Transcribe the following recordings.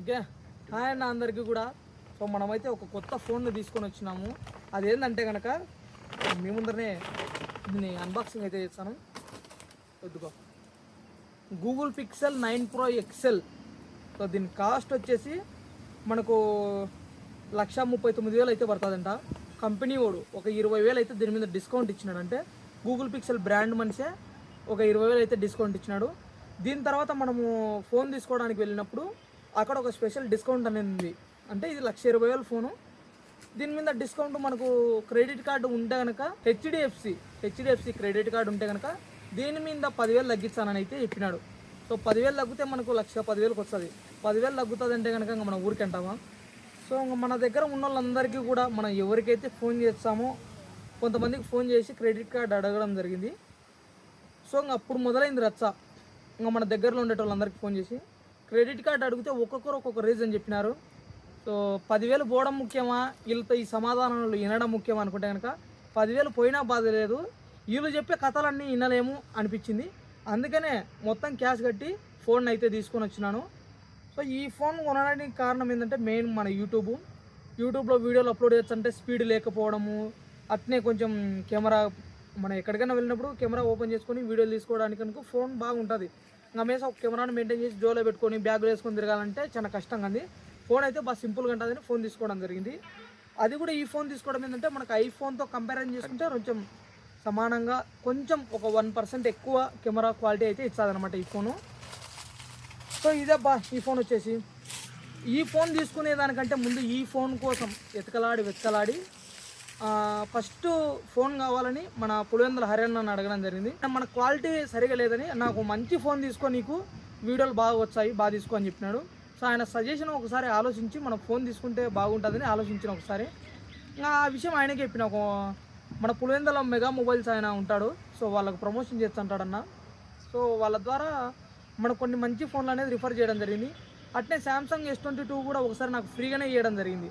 Okay? Hi అన్న అందరికీ కూడా. సో మనమైతే ఒక కొత్త ఫోన్ను తీసుకొని వచ్చినాము. అదేంటంటే కనుక మీ ముందరనే దీన్ని అన్బాక్సింగ్ అయితే చేస్తాను. వద్దుకో Google Pixel nine pro XL so దీని కాస్ట్ వచ్చేసి మనకు లక్ష ముప్పై తొమ్మిది వేలు అయితే పడుతుందంట. కంపెనీ వాడు ఒక ఇరవై వేలు అయితే దీని మీద డిస్కౌంట్ ఇచ్చినాడంటే గూగుల్ పిక్సెల్ బ్రాండ్ మనిషే ఒక ఇరవై వేలు అయితే డిస్కౌంట్ ఇచ్చినాడు. దీని తర్వాత మనము ఫోన్ తీసుకోవడానికి వెళ్ళినప్పుడు అక్కడ ఒక స్పెషల్ డిస్కౌంట్ అనేది ఉంది. అంటే ఇది లక్ష ఇరవై వేల ఫోను. దీని మీద డిస్కౌంట్ మనకు క్రెడిట్ కార్డు ఉంటే కనుక హెచ్డిఎఫ్సి హెచ్డిఎఫ్సి క్రెడిట్ కార్డు ఉంటే కనుక దీని మీద పదివేలు తగ్గిస్తానని అయితే చెప్పినాడు. సో పదివేలు తగ్గితే మనకు లక్ష పదివేలకు వస్తుంది. పదివేలు తగ్గుతుంది అంటే కనుక ఇంకా మన ఊరికి అంటామా సో మన దగ్గర ఉన్న వాళ్ళందరికీ కూడా మనం ఎవరికైతే ఫోన్ చేస్తామో కొంతమందికి ఫోన్ చేసి క్రెడిట్ కార్డు అడగడం జరిగింది. సో ఇంక అప్పుడు మొదలైంది రచ్చ. ఇంకా మన దగ్గరలో ఉండేటోళ్ళందరికీ ఫోన్ చేసి క్రెడిట్ కార్డు అడిగితే ఒక్కొక్కరు ఒక్కొక్క రీజన్ చెప్పినారు. సో పదివేలు పోవడం ముఖ్యమా? వీళ్ళతో ఈ సమాధానాలు వినడం ముఖ్యమా అనుకుంటే కనుక పదివేలు పోయినా బాధ లేదు. వీళ్ళు చెప్పే కథలన్నీ వినలేము అనిపించింది. అందుకనే మొత్తం క్యాష్ కట్టి ఫోన్ అయితే తీసుకొని వచ్చినాను. సో ఈ ఫోన్ కొనడానికి కారణం ఏంటంటే మెయిన్ మన యూట్యూబ్. యూట్యూబ్లో వీడియోలు అప్లోడ్ చేస్తుంటే స్పీడ్ లేకపోవడము అట్నే కొంచెం కెమెరా మనం ఎక్కడికైనా వెళ్ళినప్పుడు కెమెరా ఓపెన్ చేసుకొని వీడియోలు తీసుకోవడానికి కనుక ఫోన్ బాగుంటుంది. ఇంకా మేస ఒక కెమెరాను మెయింటైన్ చేసి జోలో పెట్టుకొని బ్యాగ్లో వేసుకొని తిరగాలంటే చాలా కష్టంగా ఉంది. ఫోన్ అయితే బాగా సింపుల్గా ఉంటుందని ఫోన్ తీసుకోవడం జరిగింది. అది కూడా ఈ ఫోన్ తీసుకోవడం ఏంటంటే మనకు ఐఫోన్తో కంపారిజన్ చేసుకుంటే కొంచెం సమానంగా కొంచెం ఒక వన్ పర్సెంట్ ఎక్కువ కెమెరా క్వాలిటీ అయితే ఇస్తుంది అనమాట ఈ ఫోను సో ఇదే బా ఈ ఫోన్ వచ్చేసి. ఈ ఫోన్ తీసుకునే దానికంటే ముందు ఈ ఫోన్ కోసం వెతకలాడి వెతకలాడి ఫస్ట్ ఫోన్ కావాలని మన పులివెందుల నన్ను అడగడం జరిగింది. మన క్వాలిటీ సరిగా లేదని నాకు మంచి ఫోన్ తీసుకో నీకు వీడియోలు బాగా వచ్చాయి బాగా తీసుకో అని చెప్పినాడు. సో ఆయన సజెషన్ ఒకసారి ఆలోచించి మనం ఫోన్ తీసుకుంటే బాగుంటుందని ఆలోచించిన ఒకసారి. ఆ విషయం ఆయనకే చెప్పిన ఒక మన పులివెందుల మెగా మొబైల్స్ ఆయన ఉంటాడు సో వాళ్ళకు ప్రమోషన్ చేస్తుంటాడన్న. సో వాళ్ళ ద్వారా మనకు కొన్ని మంచి ఫోన్లు అనేది రిఫర్ చేయడం జరిగింది. అట్నే శాంసంగ్ ఎస్ ట్వంటీ టూ కూడా ఒకసారి నాకు ఫ్రీగానే ఇవ్వడం జరిగింది.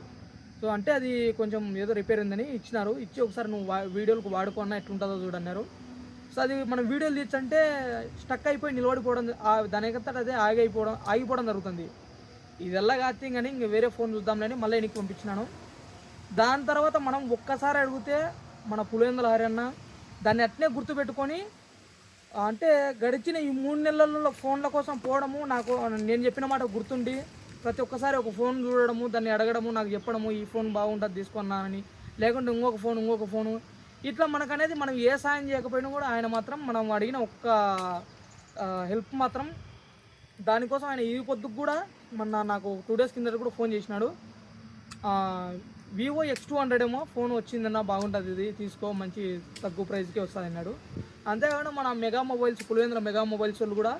సో అంటే అది కొంచెం ఏదో రిపేర్ ఉందని ఇచ్చినారు. ఇచ్చి ఒకసారి నువ్వు వీడియోలకు వాడుకున్నా ఎట్లుంటుందో చూడన్నారు సో అది మనం వీడియోలు తీర్చంటే స్టక్ అయిపోయి నిలబడిపోవడం ఆ- దానికంతట అదే ఆగిపోవడం ఆగిపోవడం జరుగుతుంది. ఇదెల్లా కాదు కానీ ఇంక వేరే ఫోన్ చూద్దాంలేని మళ్ళీ ఎనికి పంపించినాను. దాని తర్వాత మనం ఒక్కసారి అడిగితే మన పులివెందుల హరియన్న దాన్ని అట్నే గుర్తుపెట్టుకొని అంటే గడిచిన ఈ మూడు నెలల్లో ఫోన్ల కోసం పోవడము నాకు నేను చెప్పిన మాట గుర్తుండి ప్రతి ఒక్కసారి ఒక ఫోన్ చూడడము దాన్ని అడగడము నాకు చెప్పడము ఈ ఫోన్ బాగుంటుంది తీసుకున్నానని. లేకుంటే ఇంకొక ఫోన్ ఇంకొక ఫోను. ఇట్లా మనకనేది మనం ఏ సాయం చేయకపోయినా కూడా ఆయన మాత్రం మనం అడిగిన ఒక్క హెల్ప్ మాత్రం దానికోసం ఆయన ఈ పొద్దుకు కూడా మొన్న నాకు టూ డేస్ కింద కూడా ఫోన్ చేసినాడు. వివో ఎక్స్ టూ హండ్రెడ్ ఏమో ఫోన్ వచ్చిందన్న బాగుంటుంది ఇది తీసుకో మంచి తక్కువ ప్రైస్కి వస్తుంది అన్నాడు అంతేకాకుండా మన mega mobiles Pulivendra mega mobiles వాళ్ళు కూడా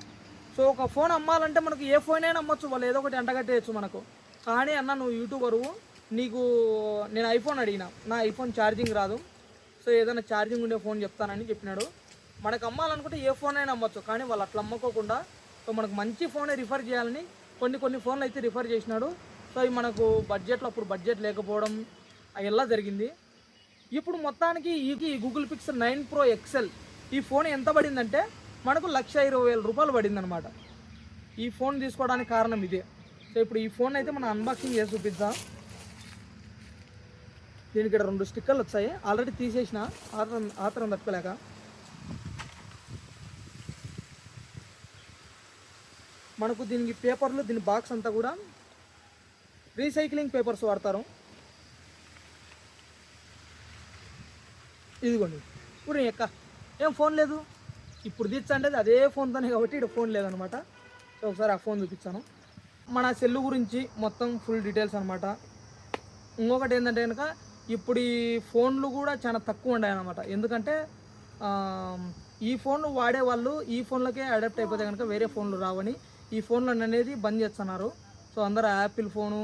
సో ఒక ఫోన్ అమ్మాలంటే మనకు ఏ ఫోన్ అయినా అమ్మచ్చు వాళ్ళు ఏదో ఒకటి ఎంటగట్టేయచ్చు మనకు. కానీ అన్న నువ్వు యూట్యూబరు నీకు నేను ఐఫోన్ అడిగిన నా ఐఫోన్ ఛార్జింగ్ రాదు. సో ఏదైనా ఛార్జింగ్ ఉండే ఫోన్ చెప్తానని చెప్పినాడు. మనకు అమ్మాలనుకుంటే ఏ ఫోన్ అయినా అమ్మచ్చు కానీ వాళ్ళు అట్లా అమ్ముకోకుండా సో మనకు మంచి ఫోనే రిఫర్ చేయాలని కొన్ని కొన్ని ఫోన్లు అయితే రిఫర్ చేసినాడు. సో అవి మనకు బడ్జెట్లో అప్పుడు బడ్జెట్ లేకపోవడం అలా జరిగింది? ఇప్పుడు మొత్తానికి ఈ Google Pixel nine pro XL ఈ ఫోన్ ఎంత పడిందంటే మనకు లక్ష ఇరవై వేల రూపాయలు పడిందనమాట ఈ ఫోన్ తీసుకోవడానికి కారణం ఇదే. సో ఇప్పుడు ఈ ఫోన్ అయితే మనం అన్బాక్సింగ్ చేసి చూపిద్దాం. దీనికి ఇక్కడ రెండు స్టిక్కర్లు వచ్చాయి. ఆల్రెడీ తీసేసిన. ఆత్రం ఆతరం తట్టుకోలేక. మనకు దీనికి పేపర్లు దీని బాక్స్ అంతా కూడా రీసైక్లింగ్ పేపర్స్ వాడతారు. ఇదిగోండి. ఇప్పుడు ఎక్క ఏం ఫోన్ లేదు? ఇప్పుడు తీర్చంటే అదే ఫోన్తోనే కాబట్టి ఇక్కడ ఫోన్ లేదనమాట. సో ఒకసారి ఆ ఫోన్ చూపించాను మన సెల్ గురించి మొత్తం ఫుల్ డీటెయిల్స్ అనమాట. ఇంకొకటి ఏంటంటే కనుక ఇప్పుడు ఈ ఫోన్లు కూడా చాలా తక్కువ ఉన్నాయి అనమాట ఎందుకంటే ఈ ఫోన్లు వాడే వాళ్ళు ఈ ఫోన్లకే అడాప్ట్ అయిపోతే కనుక వేరే ఫోన్లు రావని ఈ ఫోన్లు అనేది బంద్ చేస్తున్నారు. సో అందరూ యాపిల్ ఫోను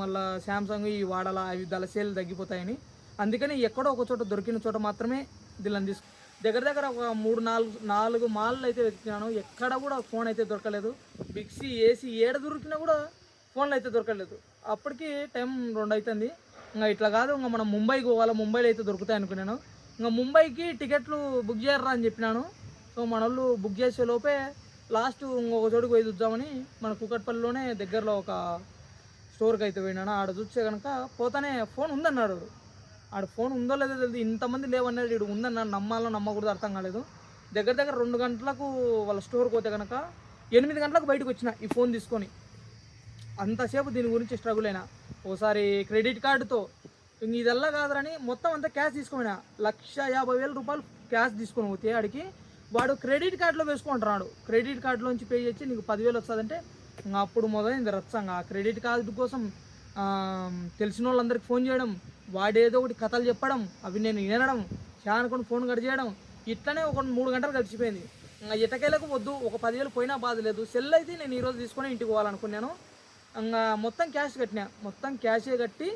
మళ్ళీ శాంసంగ్ ఈ వాడాలా అవి దాని సేల్ తగ్గిపోతాయని. అందుకని ఎక్కడో ఒక చోట దొరికిన చోట మాత్రమే దీనిని తీసుకు దగ్గర దగ్గర ఒక మూడు నాలుగు నాలుగు మాల్లు అయితే వెతికినాను. ఎక్కడ కూడా ఫోన్ అయితే దొరకలేదు. బిక్సీ ఏసీ ఏడ దొరికినా కూడా ఫోన్లు అయితే దొరకలేదు. అప్పటికి టైం రెండు అవుతుంది ఇంకా ఇట్లా కాదు ఇంకా మనం ముంబైకి పోవాలి ముంబైలో అయితే దొరుకుతాయి అనుకున్నాను. ఇంకా ముంబైకి టికెట్లు బుక్ చేయరా అని చెప్పినాను. సో మన వాళ్ళు బుక్ చేసే లోపే లాస్ట్ ఇంకొక చోటుకు పోయి చూద్దామని మన కుకట్పల్లిలోనే దగ్గరలో ఒక స్టోర్కి అయితే పోయినాను. ఆడ చూస్తే కనుక పోతానే ఫోన్ ఉందన్నాడు. ఆడ ఫోన్ ఉందో లేదో తెలియదు ఇంతమంది లేవన్నాడు ఇడు ఉందన్నాడు నమ్మాలో నమ్మకూడదు అర్థం కాలేదు. దగ్గర దగ్గర రెండు గంటలకు వాళ్ళ స్టోర్కి పోతే కనుక ఎనిమిది గంటలకు బయటకు వచ్చిన ఈ ఫోన్ తీసుకొని. అంతసేపు దీని గురించి స్ట్రగుల్ అయినా. ఓసారి క్రెడిట్ కార్డుతో. ఇదల్లా కాదురని మొత్తం అంతా క్యాష్ తీసుకోమైనా లక్ష యాభై వేల రూపాయలు క్యాష్ తీసుకొని పోతే ఆడికి వాడు క్రెడిట్ కార్డులో వేసుకుంటున్నాడు. క్రెడిట్ కార్డులోంచి పే చేసి నీకు పదివేలు వస్తుందంటే అప్పుడు మొదలైంది రచ్చంగా. ఆ క్రెడిట్ కార్డు కోసం తెలిసిన వాళ్ళందరికీ ఫోన్ చేయడం వాడేదో ఒకటి కథలు చెప్పడం అవి నేను వినడం చానుకొని ఫోన్ కట్ చేయడం ఇట్లనే ఒక మూడు గంటలు గడిచిపోయింది. ఇటకేలకు వద్దు ఒక పదివేలు పోయినా బాధ లేదు. సెల్ అయితే నేను ఈరోజు తీసుకొని ఇంటికి పోవాలనుకున్నాను. ఇంకా మొత్తం క్యాష్ కట్టినా. మొత్తం క్యాషే కట్టి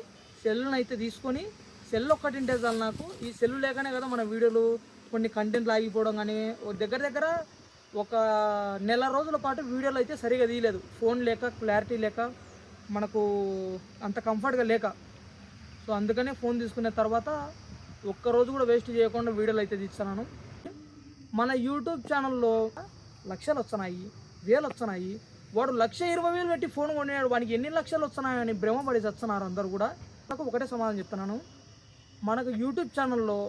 సెల్లును అయితే తీసుకొని సెల్ ఒక్కటి ఉంటే చాలు నాకు. ఈ సెల్ లేకనే కదా మన వీడియోలు కొన్ని కంటెంట్లు ఆగిపోవడం కానీ ఓ దగ్గర దగ్గర ఒక నెల రోజుల పాటు వీడియోలు అయితే సరిగా తీయలేదు. ఫోన్ లేక క్లారిటీ లేక మనకు అంత కంఫర్ట్గా లేక. సో అందుకనే ఫోన్ తీసుకున్న తర్వాత ఒక్క రోజు కూడా వేస్ట్ చేయకుండా వీడియోలు అయితే తీస్తున్నాను. మన యూట్యూబ్ ఛానల్లో లక్షలు వస్తున్నాయి వేలు వస్తున్నాయి. వాడు లక్ష ఇరవై వేలు పెట్టి ఫోన్ కొన్నాడు వానికి ఎన్ని లక్షలు వస్తున్నాయని భ్రమపడి వస్తున్నారు అందరు కూడా. నాకు ఒకటే సమాధానం చెప్తున్నాను. మనకు యూట్యూబ్ ఛానల్లో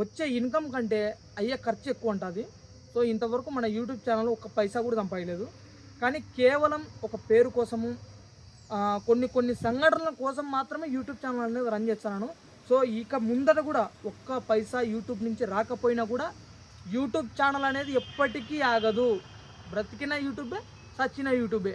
వచ్చే ఇన్కమ్ కంటే అయ్యే ఖర్చు ఎక్కువ ఉంటుంది. సో ఇంతవరకు మన యూట్యూబ్ ఛానల్ ఒక పైసా కూడా సంపాదలేదు కానీ కేవలం ఒక పేరు కోసము కొన్ని కొన్ని సంఘటనల కోసం మాత్రమే యూట్యూబ్ ఛానల్ అనేది రన్ చేస్తున్నాను. సో ఇక ముందట కూడా ఒక్క పైసా యూట్యూబ్ నుంచి రాకపోయినా కూడా యూట్యూబ్ ఛానల్ అనేది ఎప్పటికీ ఆగదు. బ్రతికిన యూట్యూబే సచ్చిన యూట్యూబే.